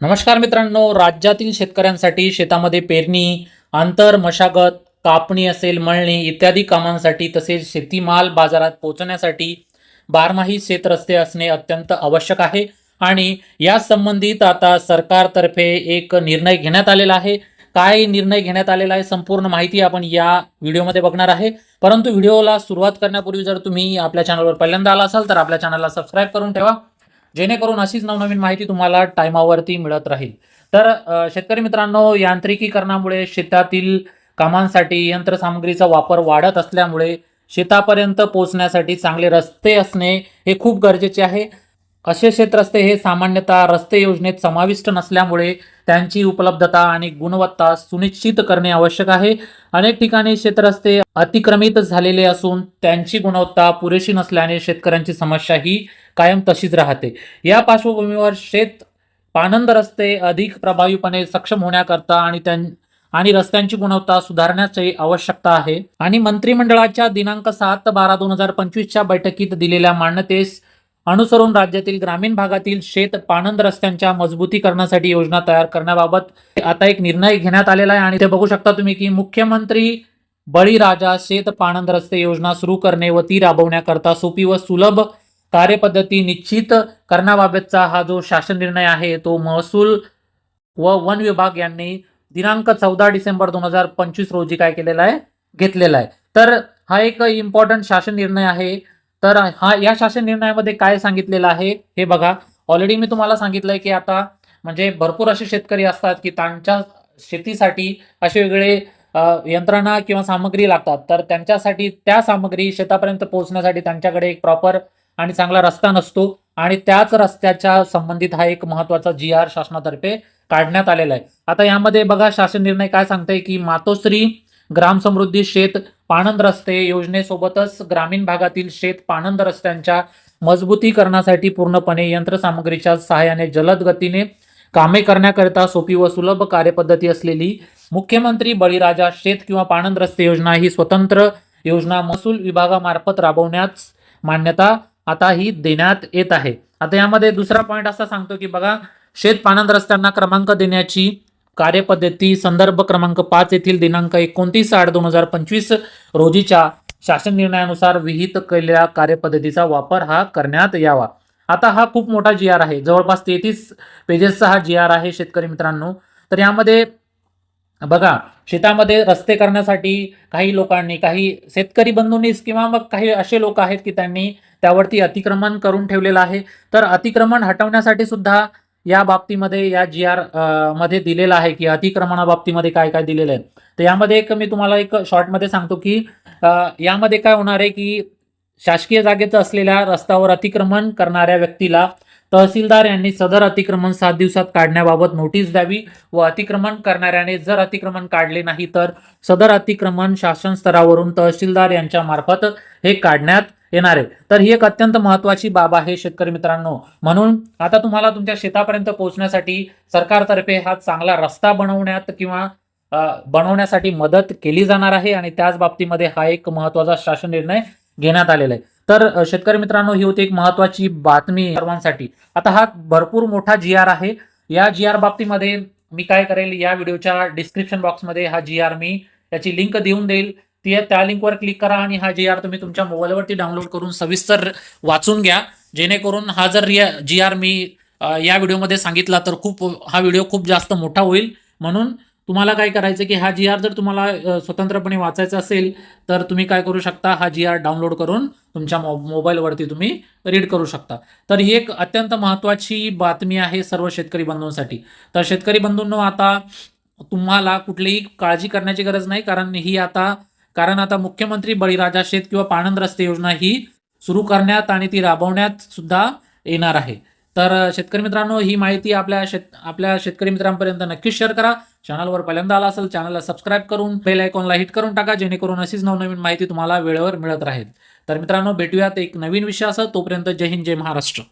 नमस्कार मित्रांनो राज्यातील शेतकऱ्यांसाठी शेतामध्ये पेरणी आंतर मशागत कापणी असेल मळणी इत्यादी कामांसाठी तसेच शेतीमाल बाजारात पोहोचण्यासाठी बारमाही शेत रस्ते असणे अत्यंत आवश्यक आहे. आणि या संबंधित आता सरकारतर्फे एक निर्णय घेण्यात आलेला आहे. काय निर्णय घेण्यात आलेला आहे संपूर्ण माहिती आपण या व्हिडिओमध्ये बघणार आहे. परंतु व्हिडिओला सुरुवात करण्यापूर्वी जर तुम्ही आपल्या चॅनलवर पहिल्यांदा आला असाल तर आपल्या चॅनलला सबस्क्राईब करून ठेवा. जेणेकरून अशीच नवनवीन माहिती तुम्हाला टायमावरती मिळत राहील. तर शेतकरी मित्रांनो यांत्रिकीकरणामुळे शेतातील कामांसाठी यंत्रसामग्रीचा वापर वाढत असल्यामुळे शेतापर्यंत पोहोचण्यासाठी चांगले रस्ते असणे हे खूप गरजेचे आहे. असे शेतरस्ते हे सामान्यतः रस्ते योजनेत समाविष्ट नसल्यामुळे त्यांची उपलब्धता आणि गुणवत्ता सुनिश्चित करणे आवश्यक आहे. अनेक ठिकाणी शेतरस्ते अतिक्रमित झालेले असून त्यांची गुणवत्ता पुरेशी नसल्याने शेतकऱ्यांची समस्या ही कायम तशीच राहते. या पार्श्वभूमीवर शेत पानंद रस्ते अधिक प्रभावीपणे सक्षम होण्याकरता आणि त्यां आणि रस्त्यांची गुणवत्ता सुधारण्याची आवश्यकता आहे. आणि मंत्रिमंडळाच्या दिनांक सात बारा दोन हजार पंचवीसच्या बैठकीत दिलेल्या मान्यतेस अनुसरून राज्यातील ग्रामीण भागातील शेत पाणंद रस्त्यांच्या मजबूतीकरणासाठी योजना तयार करण्याबाबत आता एक निर्णय घेण्यात आलेला आहे आणि ते बघू शकता तुम्ही की मुख्यमंत्री बळीराजा शेत पाणंद रस्ते योजना सुरू करणे व ती राबवण्याकरता सोपी व सुलभ कार्यपद्धती निश्चित करण्याबाबतचा हा जो शासन निर्णय आहे तो महसूल व वन विभाग यांनी दिनांक चौदा डिसेंबर दोन हजार पंचवीस रोजी काय केलेला आहे? घेतलेला आहे. तर हा एक इम्पॉर्टंट शासन निर्णय आहे. तर हा या शासन निर्णयामध्ये काय सांगितलेलं आहे? हे बघा. ऑलरेडी मी तुम्हाला सांगितलंय की आता म्हणजे भरपूर असे शेतकरी असतात की त्यांच्या शेतीसाठी असे वेगळे यंत्रणा किंवा सामग्री लागतात. तर त्यांच्यासाठी त्या सामग्री शेतापर्यंत पोहोचण्यासाठी त्यांच्याकडे एक प्रॉपर आणि चांगला रस्ता नसतो. आणि त्याच रस्त्याच्या संबंधित हा एक महत्त्वाचा जी आर शासनातर्फे काढण्यात आलेला आहे. आता यामध्ये बघा शासन निर्णय काय सांगतंय की मातोश्री ग्राम समृद्धी शेत पाणंद रस्ते योजनेसोबतच ग्रामीण भागातील शेत पाणंद रस्त्यांच्या मजबूतीकरणासाठी पूर्णपणे यंत्रसामग्रीच्या सहाय्याने जलद गतीने कामे करण्याकरिता सोपी व सुलभ कार्यपद्धती असलेली मुख्यमंत्री बळीराजा शेत किंवा पाणंद रस्ते योजना ही स्वतंत्र योजना महसूल विभागामार्फत राबवण्यास मान्यता आता ही देण्यात येत आहे. आता यामध्ये दुसरा पॉईंट असा सांगतो की बघा शेत रस्त्यांना क्रमांक देण्याची कार्यपद्धती संदर्भ क्रमांक पाच येथील दिनांक एकोणतीस आठ दोन हजार पंचवीस रोजीच्या शासन निर्णयानुसार विहित केलेल्या कार्यपद्धतीचा वापर हा करण्यात यावा. आता हा खूप मोठा जी आर आहे. जवळपास तेहतीस पेजेसचा हा जी आर आहे शेतकरी मित्रांनो. तर यामध्ये बघा शेतामध्ये रस्ते करण्यासाठी काही लोकांनी काही शेतकरी बंधूंनीच किंवा मग काही असे लोक आहेत की त्यांनी त्यावरती अतिक्रमण करून ठेवलेलं आहे. तर अतिक्रमण हटवण्यासाठी सुद्धा या बाबतीमध्ये या जी आरमध्ये दिलेलं आहे की अतिक्रमणाबाबतीमध्ये काय काय दिलेलं आहे. तर यामध्ये एक मी तुम्हाला एक शॉर्टमध्ये सांगतो की यामध्ये काय होणार आहे की शासकीय जागेचं असलेल्या रस्त्यावर अतिक्रमण करणाऱ्या व्यक्तीला तहसीलदार यांनी सदर अतिक्रमण सात दिवसात काढण्याबाबत नोटीस द्यावी व अतिक्रमण करणाऱ्याने जर अतिक्रमण काढले नाही तर सदर अतिक्रमण शासन स्तरावरून तहसीलदार यांच्या मार्फत हे काढण्यात येणार आहे. तर ही एक अत्यंत महत्वाची बाब आहे शेतकरी मित्रांनो. म्हणून आता तुम्हाला तुमच्या शेतापर्यंत पोहोचण्यासाठी सरकारतर्फे हा चांगला रस्ता बनवण्यात किंवा बनवण्यासाठी मदत केली जाणार आहे आणि त्याच बाबतीमध्ये हा एक महत्त्वाचा शासन निर्णय घेण्यात आलेला आहे. तर शेतकरी मित्रांनो ही होती एक महत्वाची बातमी सर्वांसाठी. आता हा भरपूर मोठा जी आर आहे. या जी आर बाबतीमध्ये मी काय करेल या व्हिडिओच्या डिस्क्रिप्शन बॉक्समध्ये हा जी आर मी त्याची लिंक देऊन देईल. ती त्या लिंकवर क्लिक करा आणि हा जी आर तुम्ही तुमच्या मोबाईलवरती डाउनलोड करून सविस्तर वाचून घ्या. जेणेकरून हा जर जी आर मी या व्हिडिओमध्ये सांगितला तर खूप हा व्हिडिओ खूप जास्त मोठा होईल. म्हणून तुम्हाला काय करायचं की हा जी आर जर तुम्हाला स्वतंत्रपणे वाचायचा असेल तर तुम्ही काय करू शकता हा जी आर डाउनलोड करून तुमच्या मो मोबाईलवरती तुम्ही रीड करू शकता. तर ही एक अत्यंत महत्त्वाची बातमी आहे सर्व शेतकरी बंधूंसाठी. तर शेतकरी बंधूंनो आता तुम्हाला कुठलीही काळजी करण्याची गरज नाही कारण ही आता कारण आता मुख्यमंत्री बळीराजा शेत किंवा पाणंद रस्ते योजना ही सुरू करण्यात आणि ती राबवण्यात सुद्धा येणार आहे. तर शेतकरी मित्रांनो ही माहिती आपल्या शेत आपल्या शेतकरी मित्रांपर्यंत नक्कीच शेअर करा. चॅनलवर पहिल्यांदा आला असेल चॅनलला सबस्क्राईब करून बेल आयकॉनला हिट करून टाका जेणेकरून अशीच नवनवीन माहिती तुम्हाला वेळेवर मिळत राहील. तर मित्रांनो भेटूयात एक नवीन विषय असं तोपर्यंत जय हिंद जय महाराष्ट्र.